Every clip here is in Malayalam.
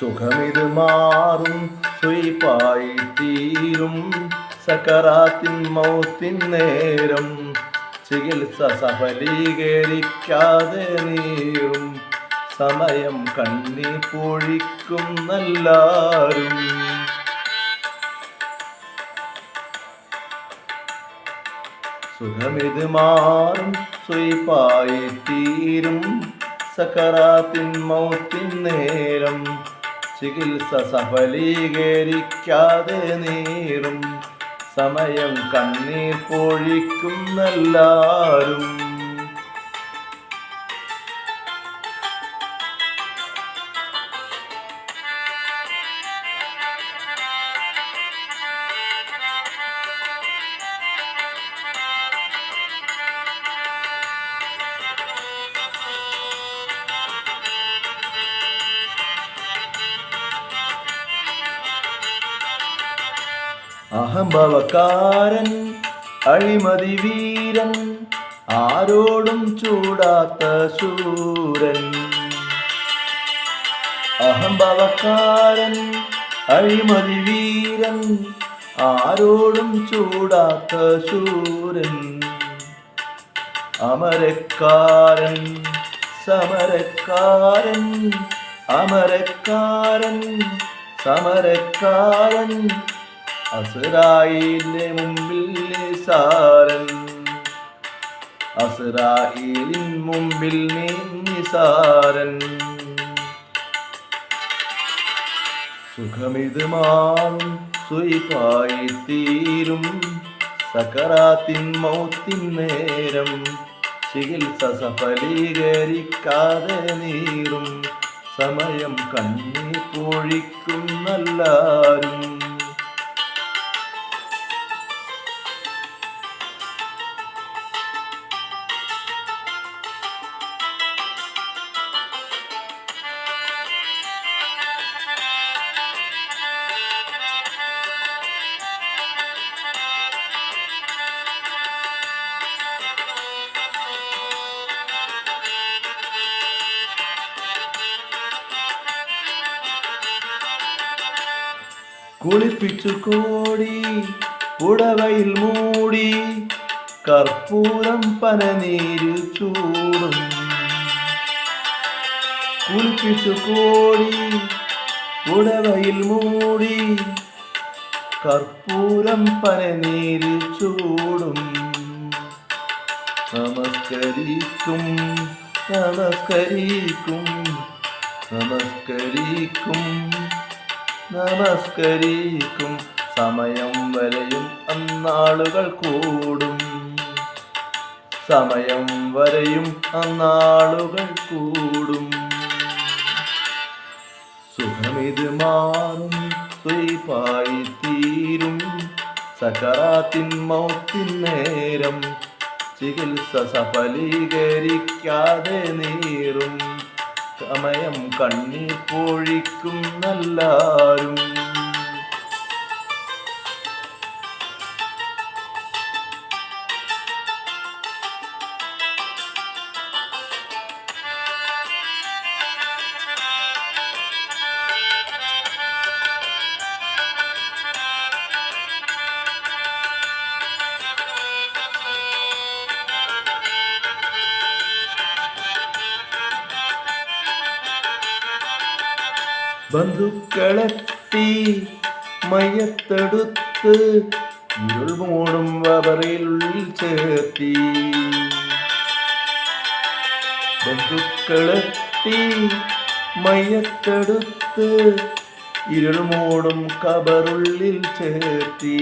സുഖമിത് മാറും സുയിപ്പായി തീരും. സക്കറാത്തിൻ മൗത്തിൻ നേരം ചികിത്സ സഫലീകരിക്കാതെ നീറും സമയം കണ്ണി പൊഴിക്കും നല്ലാരും. സുഖമിത് മാറും സുയിപ്പായി തീരും. സക്കറാത്തിൻ മൗത്തിൻ നേരം ചികിത്സ സഫലീകരിക്കാതെ നീറും. സമയം കണ്ണീർ പൊഴിക്കുന്നല്ലാരും അഹംഭവക്കാരൻ അഴിമതി വീരൻ ആരോടും ചൂടാത്ത ശൂരൻ. അഹംഭവക്കാരൻ അഴിമതി വീരൻ ആരോടും ചൂടാത്ത ശൂരൻ. അമരക്കാരൻ സമരക്കാരൻ അമരക്കാരൻ സമരക്കാരൻ അസുറായിലെ മുമ്പിൽ നിസാരൻ. അസറായിലിൻ മുമ്പിൽ നീ നിസാരൻ. സുഖമിത് മാറും സുയിപ്പായി തീരും സക്കറാത്തിൻ മൗത്തിൻ നേരം ചികിത്സ സഫലീകരിക്കാതെ നീറും. സമയം കണ്ണി പൊഴിക്കും നല്ലാരും. കുളിപ്പിച്ചു കോടി പുടവയിൽ മൂടി കർപ്പൂരം പനനീര് ചൂടും. കുളിപ്പിച്ചു കോടി പുടവയിൽ മൂടി കർപ്പൂരം പനനീര് ചൂടും. നമസ്കരിക്കും നമസ്കരിക്കും നമസ്കരിക്കും. നമസ്കരിക്കും. സമയം വരെയും അന്നാളുകൾ കൂടും. സമയം വരെയും അന്നാളുകൾ കൂടും. സുഖമിത് മാറും സ്വീപായി തീരും സകറാത്തിൻ മൗത്തിൻ നേരം ചികിത്സ സഫലീകരിക്കാതെ നീറും. സമയം കണ്ണിൽ പൊഴിക്കും നല്ലാരും. ബന്ധുക്കളെത്തി മയത്തെടുത്ത് ഇരുൾ മൂടും ചേർത്തി. ബന്ധുക്കളെത്തി മയത്തെടുത്ത് ഇരുൾ മൂടും കബറുള്ളിൽ ചേർത്തി.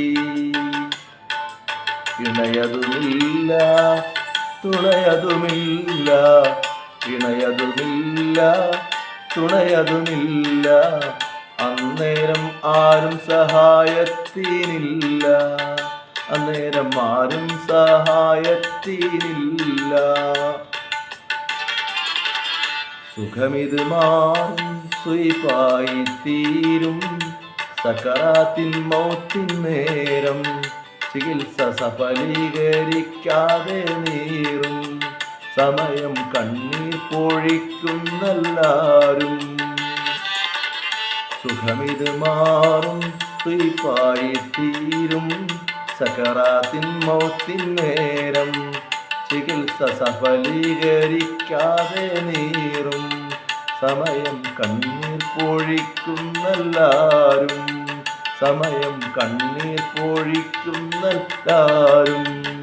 ഇണയതുമില്ല തുണയതുമില്ല ഇണയതുമില്ല തുണയതുമില്ല. അന്നേരം ആരും സഹായത്തിനില്ല. അന്നേരം ആരും സഹായത്തിനില്ല. സുഖമിത് മാറും സുയിപ്പായി തീരും സക്കറാത്തിൻ മൗത്തിൻ നേരം ചികിത്സ സഫലീകരിക്കാതെ നീറും. സമയം കണ്ണീർ പൊഴിക്കുന്നല്ലാരും. സുഖമിത് മാറും തീരും സകറാത്തിൻ മൗത്തിൻ നേരം. ചികിത്സ സഫലീകരിക്കാതെ നീറും സമയം കണ്ണീർ പൊഴിക്കുന്നല്ലാരും. സമയം കണ്ണീർ പൊഴിക്കുന്നല്ലാരും.